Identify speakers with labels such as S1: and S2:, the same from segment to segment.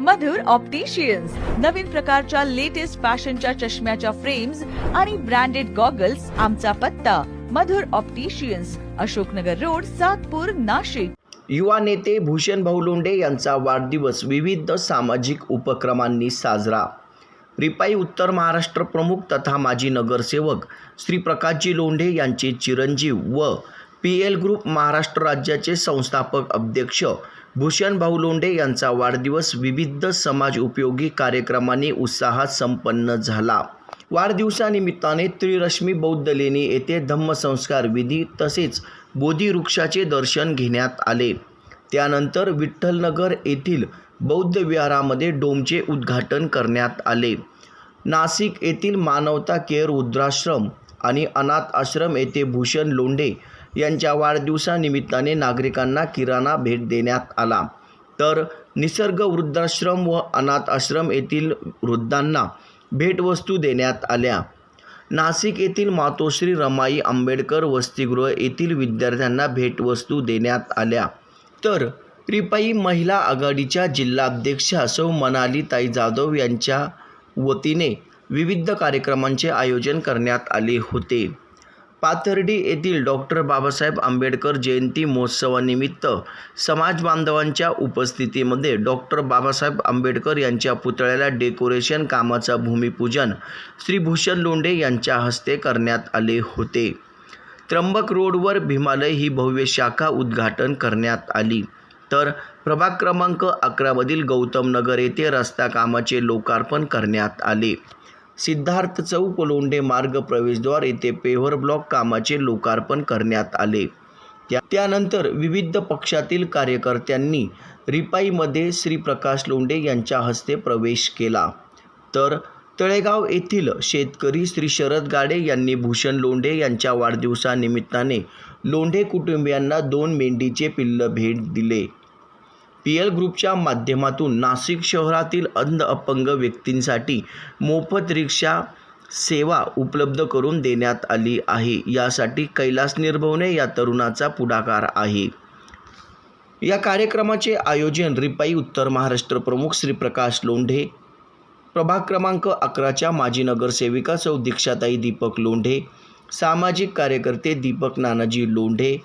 S1: मधुर opticians नवीन प्रकारच्या latest फॅशनच्या चष्म्याच्या फ्रेम्स आणि ब्रँडेड गॉगल्स आमचा पत्ता. Madhur opticians Ashoknagar road Satpur Nashik.
S2: युवा नेते भूषण भाऊ लोंढे यांचा वाढदिवस विविध सामाजिक उपक्रमांनी साजरा. रिपाई उत्तर महाराष्ट्र प्रमुख तथा माजी नगरसेवक श्री प्रकाशजी लोंढे यांचे चिरंजीव व पी एल ग्रुप महाराष्ट्र राज्याचे संस्थापक अध्यक्ष भूषण भाऊ लोंढे यांचा वाढदिवस विविध समाज उपयोगी कार्यक्रमांनी उत्साहात संपन्न झाला. वाढदिवसानिमित्ताने त्रिरश्मी बौद्ध लेणी येथे धम्मसंस्कार विधी तसेच बोधिवृक्षाचे दर्शन घेण्यात आले. त्यानंतर विठ्ठलनगर येथील बौद्ध विहारामध्ये डोमचे उद्घाटन करण्यात आले. नाशिक येथील मानवता केअर वृद्धाश्रम आणि अनाथ आश्रम येथे भूषण लोंढे यांच्या वाढदिवसानिमित्ताने नागरिकांना किराणा भेट देण्यात आला. तर निसर्ग वृद्धाश्रम व अनाथ आश्रम येथील वृद्धांना भेटवस्तू देण्यात आल्या. नाशिक येथील मातोश्री रमाई आंबेडकर वसतिगृह येथील विद्यार्थ्यांना भेटवस्तू देण्यात आल्या. तर रिपाई महिला आघाडीच्या जिल्हाध्यक्षा सौ मनाली ताई जाधव यांच्या वतीने विविध कार्यक्रमांचे आयोजन करण्यात आले होते. पाथर्डी येथील डॉक्टर बाबासाहेब आंबेडकर जयंती महोत्सवानिमित्त समाज बांधवांच्या उपस्थितीमध्ये डॉक्टर बाबासाहेब आंबेडकर यांच्या पुतळ्याला डेकोरेशन कामाचं भूमिपूजन श्रीभूषण लोंढे यांच्या हस्ते करण्यात आले होते. त्र्यंबक रोडवर भीमालय ही भव्य शाखा उद्घाटन करण्यात आली. तर प्रभाग क्रमांक अकरामधील गौतम नगर येथे रस्ता कामाचे लोकार्पण करण्यात आले. सिद्धार्थ चौक लोंढे मार्ग प्रवेशद्वार येथे पेव्हर ब्लॉक कामाचे लोकार्पण करण्यात आले. त्या त्यानंतर विविध पक्षातील कार्यकर्त्यांनी रिपाईमध्ये श्री प्रकाश लोंढे यांच्या हस्ते प्रवेश केला. तर तळेगाव येथील शेतकरी श्री शरद गाडे यांनी भूषण लोंढे यांच्या वाढदिवसानिमित्ताने लोंढे कुटुंबियांना दोन मेंढीचे पिल्ल भेट दिले. पी एल ग्रुपच्या माध्यमातून नाशिक शहरातील अंध अपंग व्यक्तींसाठी मोफत रिक्षा सेवा उपलब्ध करून देण्यात आली आहे. यासाठी कैलास निर्भवने या तरुणाचा पुढाकार आहे. या कार्यक्रमाचे आयोजन रिपाई उत्तर महाराष्ट्र प्रमुख श्री प्रकाश लोंढे प्रभाग क्रमांक अकराच्या माजी नगरसेविका सौ दीक्षाताई दीपक लोंढे सामाजिक कार्यकर्ते दीपक नानाजी लोंढे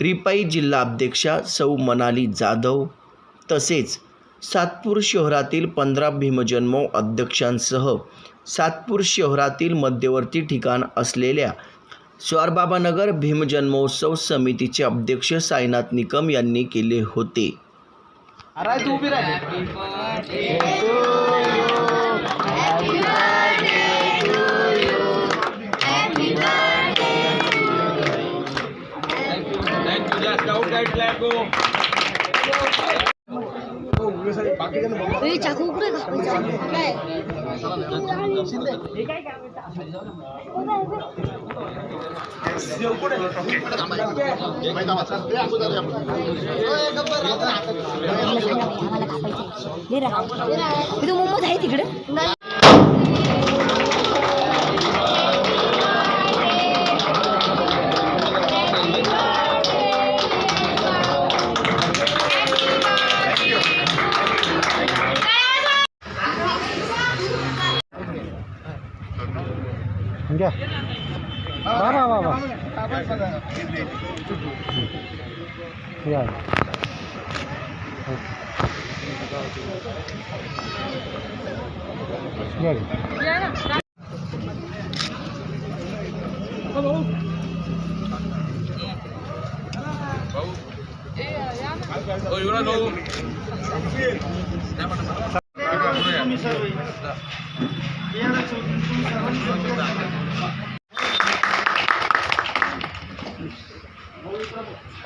S2: रिपाई जिल्हा अध्यक्षा सौ मनाली जाधव तसेच सातपूर शहरातील पंधरा भीमजन्मो अध्यक्षांसह सातपूर शहरातील मध्यवर्ती ठिकाण असलेल्या स्वारबाबानगर भीमजन्मोत्सव समितीचे अध्यक्ष साईनाथ निकम यांनी केले होते.
S3: ए चाकू उघडे का इथं मुंबईत आहे तिकडे
S4: घ्या वा वा वा वा या घ्या घ्या.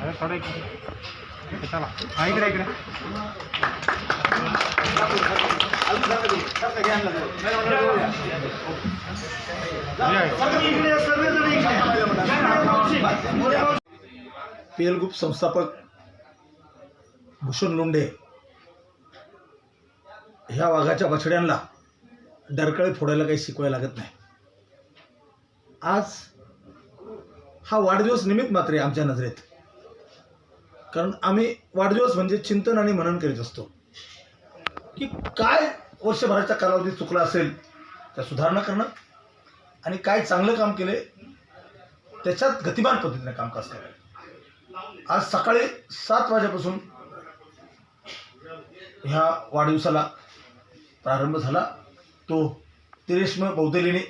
S4: अरे थोडं इकडे. चला हा इकडे इकडे
S5: पी एल ग्रुप संस्थापक भूषण लोंढे ह्या वाघाच्या बछड्यांना डरकळे फोडायला काही शिकवायला लागत नाही. आज हा वाढदिवस निमित्त मात्र आहे आमच्या नजरेत. कारण आम्ही वाढदिवस म्हणजे चिंतन आणि मनन करीत असतो. की काय वर्षभराच्या कालावधीत चुकला असेल त्या सुधारणा करणं आणि काय चांगलं काम केले त्याच्यात गतिमान पद्धतीने कामकाज करणं आज सकाळी सात वाजेपासून ह्या वाढदिवसाला प्रारंभ झाला. तो तिरेश्म बौद्धलेणी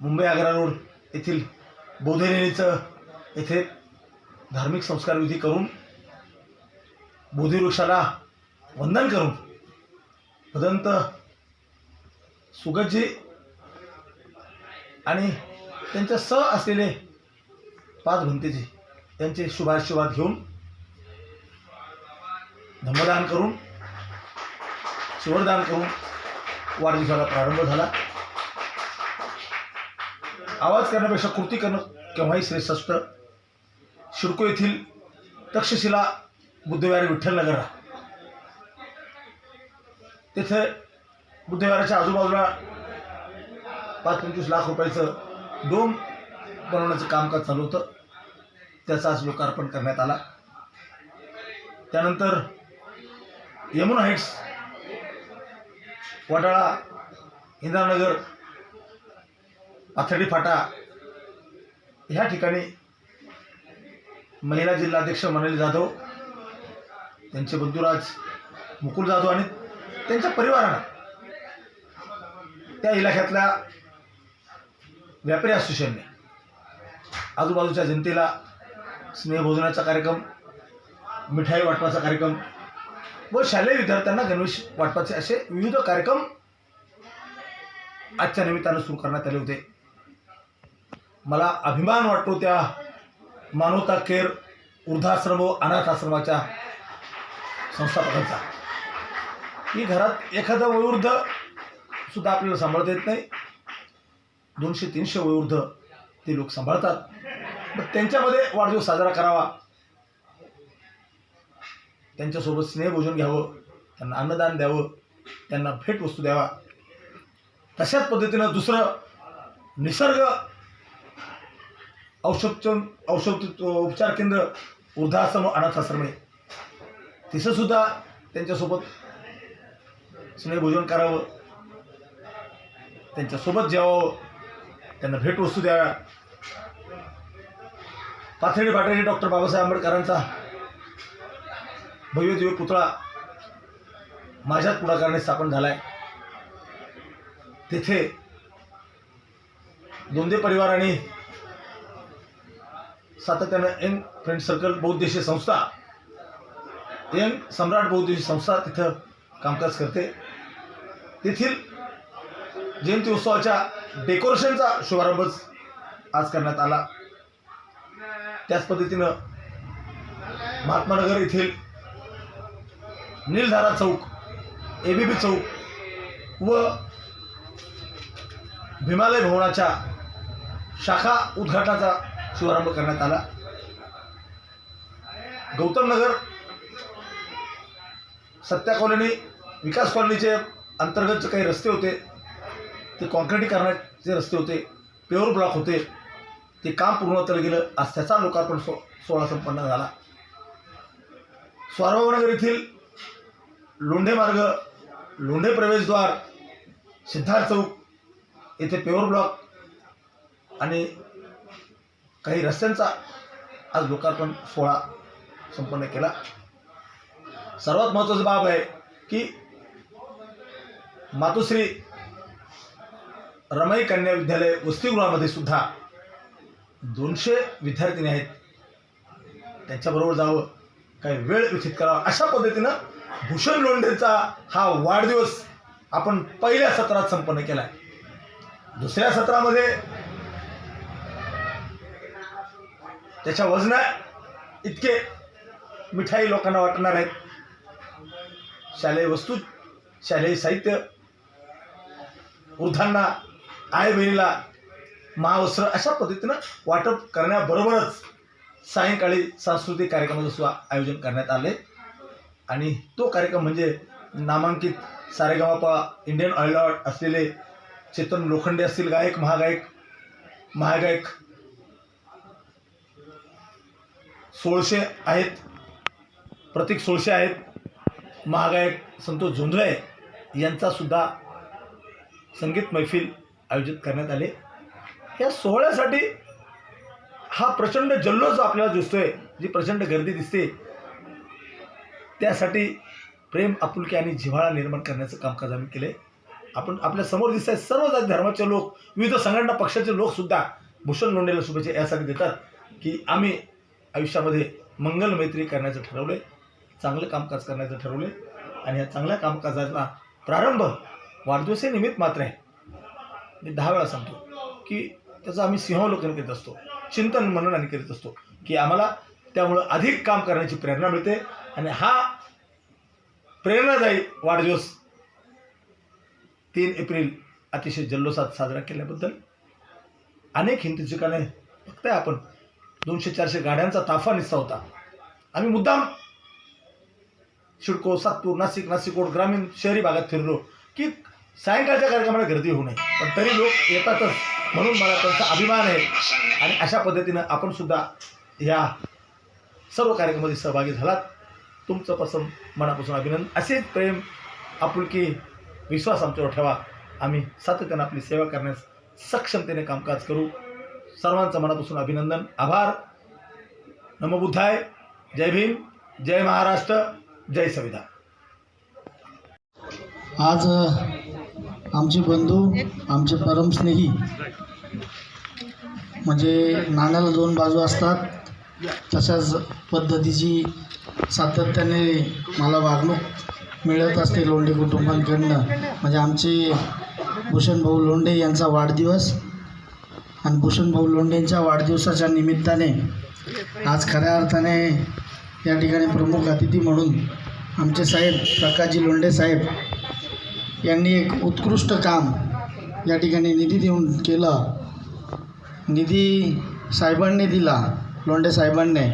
S5: मुंबई आग्रा रोड येथील बौद्धलेणीचं येथे धार्मिक संस्कार विधी करून बोधिवृक्षाला वंदन करून भदंत सुगतजी आणि त्यांच्या स असलेले पाच भंतेजी यांचे शुभाशीर्वाद घेऊन धम्मदान करून शिवरदान करून वाढदिवसाला प्रारंभ झाला. आवाज करण्यापेक्षा कृती करणं केव्हाही श्रेष्ठ. असतं शिडको येथील तक्षशिला बुद्धविहारी विठ्ठलनगर तेथे बुद्धविहाराच्या आजूबाजूला पाच पंचवीस लाख रुपयाचं डोम बनवण्याचं कामकाज चालू होतं. त्याचा आज लोकार्पण करण्यात आला. त्यानंतर यमुना हाईट्स वडाळा इंद्रानगर आथडी फाटा ह्या ठिकाणी महिला जिल्हाध्यक्ष मनाली जाधव त्यांचे बंधुराज मुकुल जाधव आणि त्यांच्या परिवारानं त्या इलाख्यातल्या व्यापारी असोसिएशनने आजूबाजूच्या जनतेला स्नेहभोजनाचा कार्यक्रम मिठाई वाटपाचा कार्यक्रम व शालेय विद्यार्थ्यांना गणवेश वाटपाचे असे विविध कार्यक्रम आजच्या निमित्तानं सुरू करण्यात आले होते. मला अभिमान वाटतो त्या मानवता केअर वृद्धाश्रम व अनाथ आश्रमाच्या संस्थापकांचा. की घरात एखादा वयोवृद्ध सुद्धा आपल्याला सांभाळता येत नाही. दोनशे तीनशे वयोवृद्ध ते लोक सांभाळतात. मग त्यांच्यामध्ये वाढदिवस साजरा करावा त्यांच्यासोबत स्नेहभोजन घ्यावं त्यांना अन्नदान द्यावं त्यांना भेटवस्तू द्यावा. तशाच पद्धतीनं दुसरं निसर्ग औषध औषध उपचार केंद्र वृद्धाश्रम अनाथ आश्रम आहे. तिथं सुद्धा त्यांच्यासोबत स्नेहभोजन करावं त्यांच्यासोबत जेवावं त्यांना भेटवस्तू द्याव्या. पाथर्डी फाटडी डॉक्टर बाबासाहेब आंबेडकरांचा भव्य दिव्य पुतळा माझ्याच पुढाकाराने स्थापन झाला आहे तेथे दोंदे परिवाराने सातत्यानं एन फ्रेंड सर्कल बहुद्देशीय संस्था एन सम्राट बहुद्देशीय संस्था तिथं कामकाज करते. तेथील जयंती उत्सवाच्या डेकोरेशनचा शुभारंभच आज करण्यात आला. त्याच पद्धतीनं महात्मानगर येथील नीलधारा चौक ए बी बी चौक व भीमालय भवनाच्या शाखा उद्घाटनाचा शुभारंभ करण्यात आला. गौतम नगर सत्या कॉलनी विकास कॉलनीचे अंतर्गत जे काही रस्ते होते ते कॉन्क्रिटीकरणाचे रस्ते होते प्युअर ब्लॉक होते ते काम पूर्ण केलं गेलं. आज त्याचा लोकार्पण सो सोहळा संपन्न झाला. स्वारभावनगर येथील लोंढे मार्ग लोंढे प्रवेशद्वार सिद्धार्थ चौक येथे पेवर ब्लॉक आणि काही रस्त्यांचा आज लोकार्पण सोहळा संपन्न केला. सर्वात महत्त्वाची बाब आहे की मातोश्री रमाई कन्या विद्यालय वसतिगृहामध्ये सुद्धा दोनशे विद्यार्थिनी आहेत. त्यांच्याबरोबर जावं. काही वेळ व्यतीत करावा. अशा पद्धतीनं भूषण लोंढेचा हा वाढदिवस आपण पहिल्या सत्रात संपन्न केला आहे दुसऱ्या सत्रामध्ये त्याच्या वजना इतके मिठाई लोकांना वाटणार आहेत. शालेय वस्तू शालेय साहित्य वृद्धांना आई बहिणीला महावस्त्र अशा पद्धतीनं वाटप करण्याबरोबरच सायंकाळी सांस्कृतिक कार्यक्रमाचं सुद्धा आयोजन करण्यात आले आणि तो कार्यक्रम म्हणजे नामांकित सारेगावापा इंडियन ऑइल असलेले चेतन लोखंडे असतील गायक महागायक महागायक सोळशे आहेत प्रतीक सोळशे आहेत महागायक संतोष झुंजवे यांचा सुद्धा संगीत मैफिल आयोजित करण्यात आले. या सोहळ्यासाठी हा प्रचंड जल्लोष आपल्याला दिसतोय जी प्रचंड गर्दी दिसते. त्यासाठी प्रेम आपुलकी आणि जिव्हाळा निर्माण करण्याचं कामकाज आम्ही केलं आपण आपल्यासमोर दिसत आहे सर्व जाती धर्माचे लोक विविध संघटना पक्षाचे लोकसुद्धा भूषण लोंढेला शुभेच्छा यासाठी देतात की आम्ही आयुष्यामध्ये मंगल मैत्री करण्याचं ठरवलं आहे चांगलं कामकाज करण्याचं ठरवलं आहे आणि या चांगल्या कामकाजाचा प्रारंभ वाढदिवसानिमित्त मात्र आहे. मी दहा वेळा सांगतो की त्याचं आम्ही सिंहावलोकन करीत असतो. चिंतन मनन आणि करीत असतो की आम्हाला त्यामुळं अधिक काम करण्याची प्रेरणा मिळते आणि हा प्रेरणादायी वाढदिवस तीन एप्रिल अतिशय जल्लोषात साजरा केल्याबद्दल अनेक हिंदुचिकाने बघताय आपण. दोनशे चारशे गाड्यांचा ताफा निसता होता. आम्ही मुद्दाम शिडको सातपूर नाशिक नाशिकोड ग्रामीण शहरी भागात फिरलो की सायंकाळच्या कार्यक्रमाला गर्दी होऊ नये. पण तरी लोक येतातच. म्हणून मला त्यांचा अभिमान आहे. आणि अशा पद्धतीनं आपण सुद्धा या सर्व कार्यक्रमामध्ये सहभागी झालात. तुमचं पसंत मनापासून अभिनंदन. असेच प्रेम आपुलकी विश्वास आमच्यावर ठेवा. आम्ही सातत्यानं आपली सेवा करण्यास सक्षमतेने कामकाज करू. सर्वांचं मनापासून अभिनंदन. आभार. नमबुद्धाय. जय भीम. जय महाराष्ट्र. जय संविधान.
S6: आज आमचे बंधू आमचे परमस्नेही म्हणजे नाण्याला दोन बाजू असतात. तशाच पद्धतीची सातत्याने मला वागणूक मिळत असते लोंढे कुटुंबांकडनं. म्हणजे आमचे भूषणभाऊ लोंढे यांचा वाढदिवस आणि भूषणभाऊ लोंढेंच्या वाढदिवसाच्या निमित्ताने आज खऱ्या अर्थाने या ठिकाणी प्रमुख अतिथी म्हणून आमचे साहेब प्रकाशजी लोंढे साहेब यांनी एक उत्कृष्ट काम या ठिकाणी निधी देऊन केलं. निधी साहेबांनी दिला लोंढे साहेबांनी.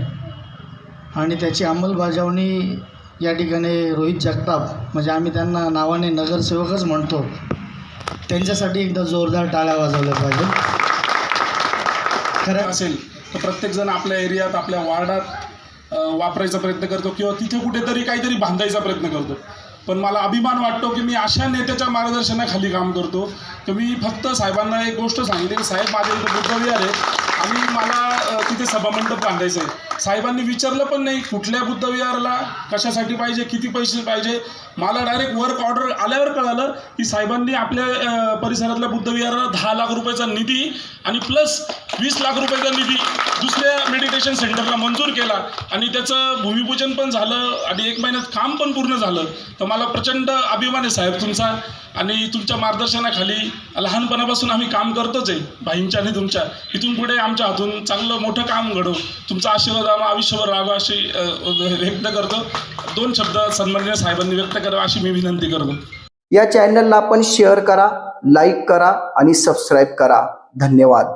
S6: आणि त्याची अंमलबजावणी या ठिकाणी रोहित जगताप म्हणजे आम्ही त्यांना नावाने नगरसेवकच म्हणतो. त्यांच्यासाठी एकदा जोरदार टाळ्या वाजवल्या पाहिजे. खरं
S7: असेल तर प्रत्येकजण आपल्या एरियात आपल्या वार्डात वापरायचा प्रयत्न करतो किंवा तिथे कुठेतरी काहीतरी बांधायचा प्रयत्न करतो. पण मला अभिमान वाटतो की मी अशा नेत्याच्या मार्गदर्शनाखाली काम करतो. तर मी फक्त साहेबांना एक गोष्ट सांगितली की साहेब माझ्या इथं बुद्धविहार आहे आणि मला तिथे सभामंडप बांधायचं आहे साहेबांनी विचारलं पण नाही कुठल्या बुद्धविहाराला कशासाठी पाहिजे किती पैसे पाहिजे? मला डायरेक्ट वर्क ऑर्डर आल्यावर कळालं की साहेबांनी आपल्या परिसरातल्या बुद्धविहाराला दहा लाख रुपयाचा निधी आणि प्लस वीस लाख रुपयाचा निधी दुसऱ्या मेडिटेशन सेंटरला मंजूर केला. आणि त्याचं भूमिपूजन पण झालं आणि एक महिन्यात काम पण पूर्ण झालं. तर मला प्रचंड अभिमान आहे साहेब तुमचा. आणि तुमच्या मार्गदर्शनाखाली लहानपणापासून आम्ही काम करतोच आहे भाईंच्या आणि तुमच्या. इथून पुढे आमच्या हातून चांगलं मोठं काम घडव तुमचा आशीर्वाद आम्हाला आयुष्यभर राहावा अशी व्यक्त करतो. दोन शब्द सन्माननीय साहेबांनी व्यक्त करावा अशी मी विनंती करतो.
S2: या चॅनलला आपण शेअर करा लाईक करा आणि सबस्क्राईब करा. धन्यवाद.